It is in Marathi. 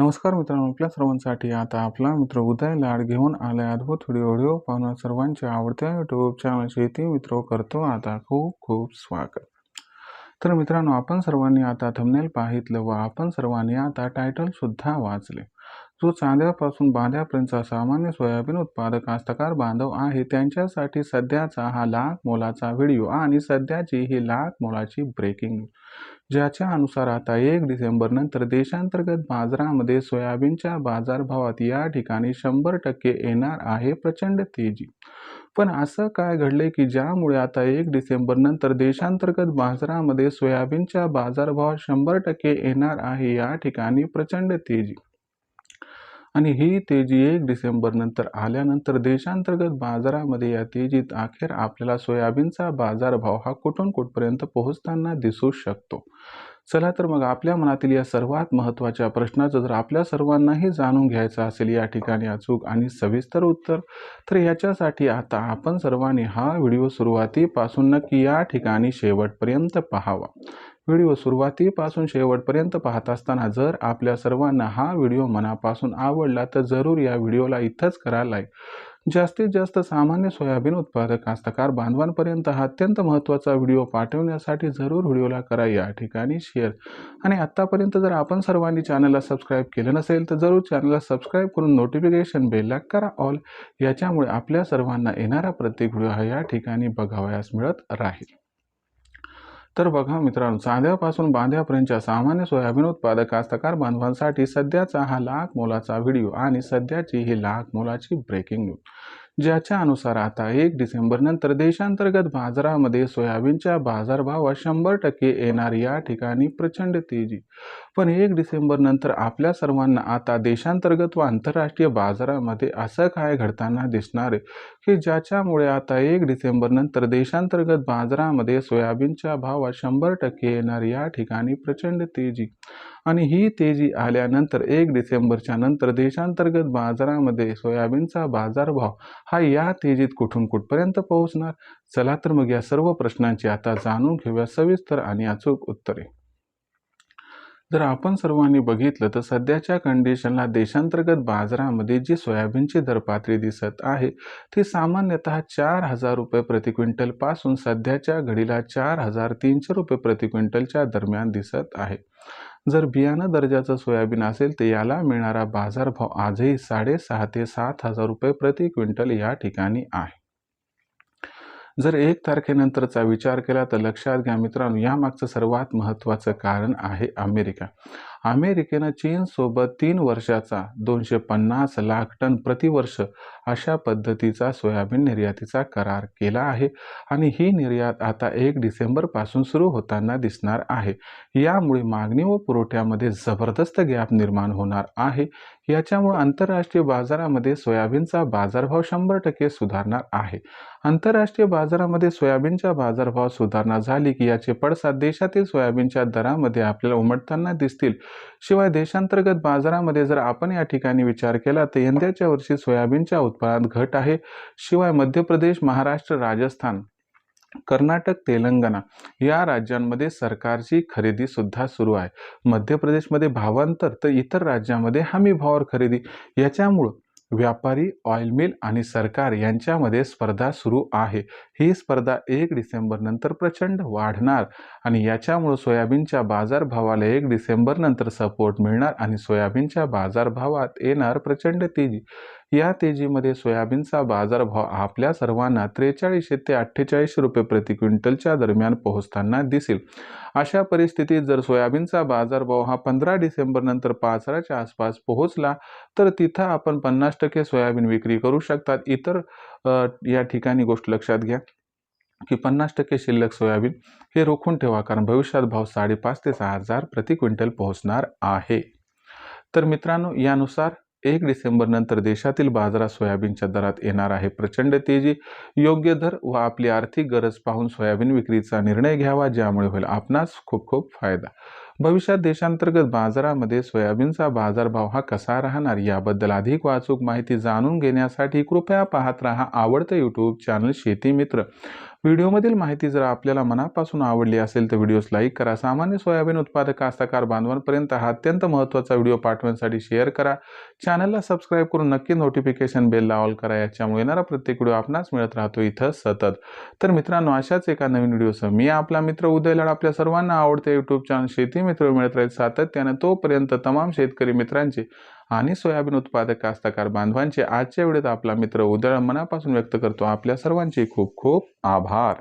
नमस्कार मित्रांनो आपल्या सर्वांसाठी आता आपला मित्र उदय लाड घेऊन आले अद्भुत व्हिडिओ व्हिडिओ पाहून सर्वांच्या आवडत्या युट्यूब चॅनल शेती मित्र करतो आता खूप खूप स्वागत. तर मित्रांनो आपण सर्वांनी आता थंबनेल पाहितलं व आपण सर्वांनी आता टायटल सुद्धा वाचले. जो चांद्यापासून बांध्यापर्यंतचा सामान्य सोयाबीन उत्पादक कास्तकार बांधव आहे त्यांच्यासाठी सध्याचा हा लाख मोलाचा व्हिडिओ आणि सध्याची ही लाख मोलाची ब्रेकिंग न्यूज ज्याच्या अनुसार आता एक डिसेंबर नंतर देशांतर्गत बाजारामध्ये सोयाबीनच्या बाजारभावात या ठिकाणी शंभर टक्के येणार आहे प्रचंड तेजी. पण असं काय घडले की ज्यामुळे आता एक डिसेंबर नंतर देशांतर्गत बाजारामध्ये सोयाबीनच्या बाजारभावात शंभर टक्के येणार आहे या ठिकाणी प्रचंड तेजी? आणि ही तेजी एक डिसेंबर नंतर आल्यानंतर देशांतर्गत बाजारामध्ये या तेजीत अखेर आपल्याला सोयाबीनचा बाजारभाव हा कुठून कुठपर्यंत पोहोचताना दिसू शकतो? चला तर मग आपल्या मनातील या सर्वात महत्त्वाच्या प्रश्नाचं जर आपल्या सर्वांनाही जाणून घ्यायचं असेल या ठिकाणी अचूक आणि सविस्तर उत्तर तर याच्यासाठी आता आपण सर्वांनी हा व्हिडिओ सुरुवातीपासून नक्की या ठिकाणी शेवटपर्यंत पाहावा. व्हिडिओ सुरुवातीपासून शेवटपर्यंत पाहत असताना जर आपल्या सर्वांना हा व्हिडिओ मनापासून आवडला तर जरूर या व्हिडिओला इथंच करा लाईक जास्तीत जास्त सामान्य सोयाबीन उत्पादक कास्तकार बांधवांपर्यंत हा अत्यंत महत्त्वाचा व्हिडिओ पाठवण्यासाठी जरूर व्हिडिओला करा या ठिकाणी शेअर आणि आत्तापर्यंत जर आपण सर्वांनी चॅनलला सबस्क्राईब केलं नसेल तर जरूर चॅनलला सबस्क्राईब करून नोटिफिकेशन बेलला करा ऑल याच्यामुळे आपल्या सर्वांना येणारा प्रत्येक व्हिडिओ हा या ठिकाणी बघावयास मिळत राहील. तर बघा मित्रांनो चांद्यापासून बांध्यापर्यंतच्या सामान्य सोयाबीन उत्पादक कास्तकार बांधवांसाठी सध्याचा हा लाख मोलाचा व्हिडिओ आणि सध्याची ही लाख मोलाची ब्रेकिंग न्यूज ज्याच्या अनुसार आता एक डिसेंबर नंतर देशांतर्गत बाजारामध्ये सोयाबीनच्या बाजारभावात शंभर टक्के येणार या ठिकाणी प्रचंड तेजी. पण एक डिसेंबर नंतर आपल्या सर्वांना आता देशांतर्गत व आंतरराष्ट्रीय बाजारामध्ये असं काय घडताना दिसणार आहे? की ज्याच्यामुळे आता एक डिसेंबर नंतर देशांतर्गत बाजारामध्ये सोयाबीनच्या भावात शंभर टक्के येणार या ठिकाणी प्रचंड तेजी? आणि ही तेजी आल्यानंतर एक डिसेंबरच्या नंतर देशांतर्गत बाजारामध्ये सोयाबीनचा बाजारभाव हा या तेजीत कुठून कुठपर्यंत पोहोचणार? चला तर मग या सर्व प्रश्नांची आता जाणून घेऊया सविस्तर आणि अचूक उत्तरे. जर आपण सर्वांनी बघितलं तर सध्याच्या कंडिशनला देशांतर्गत बाजारामध्ये जी सोयाबीनची दरपातळी दिसत आहे ती सामान्यतः चार हजार रुपये प्रति क्विंटलपासून सध्याच्या घडीला चार हजार तीनशे रुपये प्रति क्विंटलच्या दरम्यान दिसत आहे. जर बियाणं दर्जाचं सोयाबीन असेल तर याला मिळणारा बाजारभाव आजही साडेसहा ते सात हजार रुपये प्रति क्विंटल या ठिकाणी आहे. जर एक तारखेनंतरचा विचार केला तर लक्षात घ्या मित्रांनो यामागचं सर्वात महत्त्वाचं कारण आहे अमेरिका. अमेरिकेनं चीनसोबत तीन वर्षाचा दोनशे पन्नास लाख टन प्रतिवर्ष अशा पद्धतीचा सोयाबीन निर्यातीचा करार केला आहे आणि ही निर्यात आता एक डिसेंबरपासून सुरू होताना दिसणार आहे. यामुळे मागणी व पुरवठ्यामध्ये जबरदस्त गॅप निर्माण होणार आहे. याच्यामुळे आंतरराष्ट्रीय बाजारामध्ये सोयाबीनचा बाजारभाव शंभर टक्के सुधारणार आहे. आंतरराष्ट्रीय बाजारामध्ये सोयाबीनचा बाजारभाव सुधारणा झाली की याचे पडसाद देशातील सोयाबीनच्या दरामध्ये आपल्याला उमटताना दिसतील. शिवाय देशांतर्गत बाजारामध्ये जर आपण या ठिकाणी विचार केला तर यंदाच्या वर्षी सोयाबीनच्या उत्पादनात घट आहे. शिवाय मध्य प्रदेश महाराष्ट्र राजस्थान कर्नाटक तेलंगणा या राज्यांमध्ये सरकारची खरेदी सुद्धा सुरू आहे. मध्य प्रदेशमध्ये भावांतर तर इतर राज्यामध्ये हमी भावावर खरेदी. याच्यामुळं व्यापारी ऑइल मिल आणि सरकार यांच्यामध्ये स्पर्धा सुरू आहे. ही स्पर्धा एक डिसेंबरनंतर प्रचंड वाढणार आणि याच्यामुळं सोयाबीनच्या बाजारभावाला एक डिसेंबरनंतर सपोर्ट मिळणार आणि सोयाबीनच्या बाजारभावात येणार प्रचंड तेजी. या तेजीमध्ये सोयाबीनचा बाजारभाव आपल्या सर्वांना त्रेचाळीसशे ते अठ्ठेचाळीस रुपये प्रति क्विंटलच्या दरम्यान पोहोचताना दिसेल. अशा परिस्थितीत जर सोयाबीनचा बाजारभाव हा पंधरा डिसेंबर नंतर पाच हजाराच्या आसपास पोहोचला तर तिथं आपण पन्नास टक्के सोयाबीन विक्री करू शकतात. इतर या ठिकाणी गोष्ट लक्षात घ्या की पन्नास टक्के शिल्लक सोयाबीन हे रोखून ठेवा कारण भविष्यात भाव साडेपाच ते सहा हजार प्रति क्विंटल पोहोचणार आहे. तर मित्रांनो यानुसार एक डिसेंबरनंतर देशातील बाजारात सोयाबीनच्या दरात येणार आहे. प्रचंड तेजी योग्य दर व आपली आर्थिक गरज पाहून सोयाबीन विक्रीचा निर्णय घ्यावा ज्यामुळे होईल आपणास खूप खूप फायदा. भविष्यात देशांतर्गत बाजारामध्ये सोयाबीनचा बाजारभाव हा कसा राहणार याबद्दल अधिक वाचूक माहिती जाणून घेण्यासाठी कृपया पाहत राहा आवडतं यूट्यूब चॅनल शेती मित्र. व्हिडिओमधील माहिती जर आपल्याला मनापासून आवडली असेल तर व्हिडिओस लाईक करा. सामान्य सोयाबीन उत्पादक कास्तकार बांधवांपर्यंत हा अत्यंत महत्त्वाचा व्हिडिओ पाठवण्यासाठी शेअर करा. चॅनलला सबस्क्राईब करून नक्की नोटिफिकेशन बेलला ऑल करा. याच्यामुळे येणारा प्रत्येक व्हिडिओ आपणास मिळत राहतो इथं सतत. तर मित्रांनो अशाच एका नवीन व्हिडिओसह मी आपला मित्र उदय लाड आपल्या सर्वांना आवडते यूट्यूब चॅनल शेती मित्र मिळत राहील सातत्याने तोपर्यंत तमाम शेतकरी मित्रांचे आणि सोयाबीन उत्पादक कास्तकार बांधवांचे आजच्या वेळेत आपला मित्र उदळ मनापासून व्यक्त करतो. आपल्या सर्वांचे खूप खूप आभार.